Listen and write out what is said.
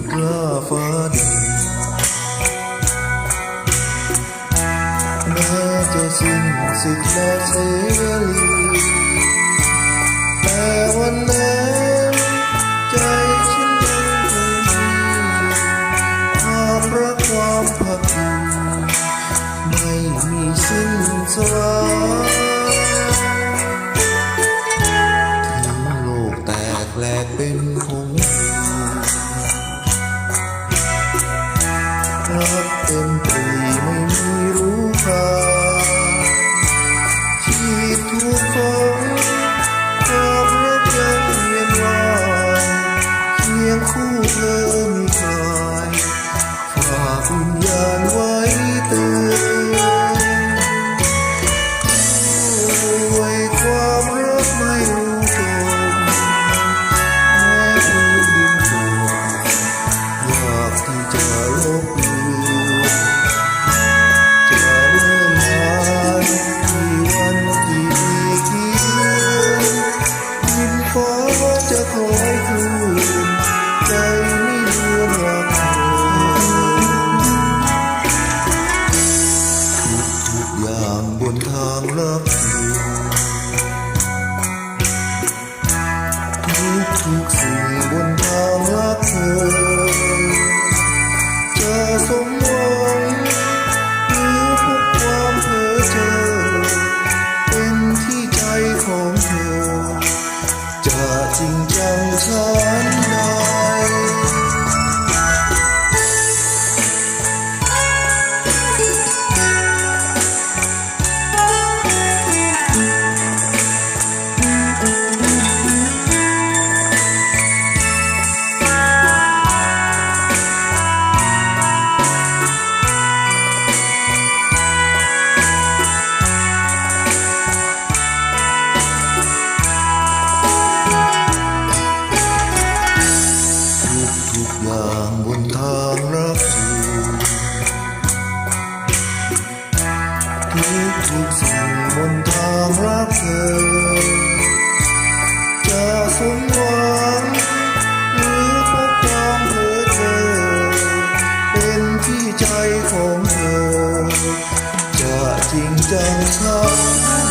ดล่าฟ้าดินแม้จะสิ้นสิทธิ์และเสียลีแต่วันนั้นใจฉันยังคงมีความรักความพักดีาณไว้เตือนด้วยความรักไม่รู้จบแม้พื้นดินโผล่อยากที่จะลบลือนจะเริ่มนานกี่วันกี่ปีกี่เดืนดินฟ้าจะคอย ขอุกสิ่งบนทางรักเธอ จะสมหวังหรือพบความเพ้อเธอเป็นที่ใจของเธอ จะจริงจังครับ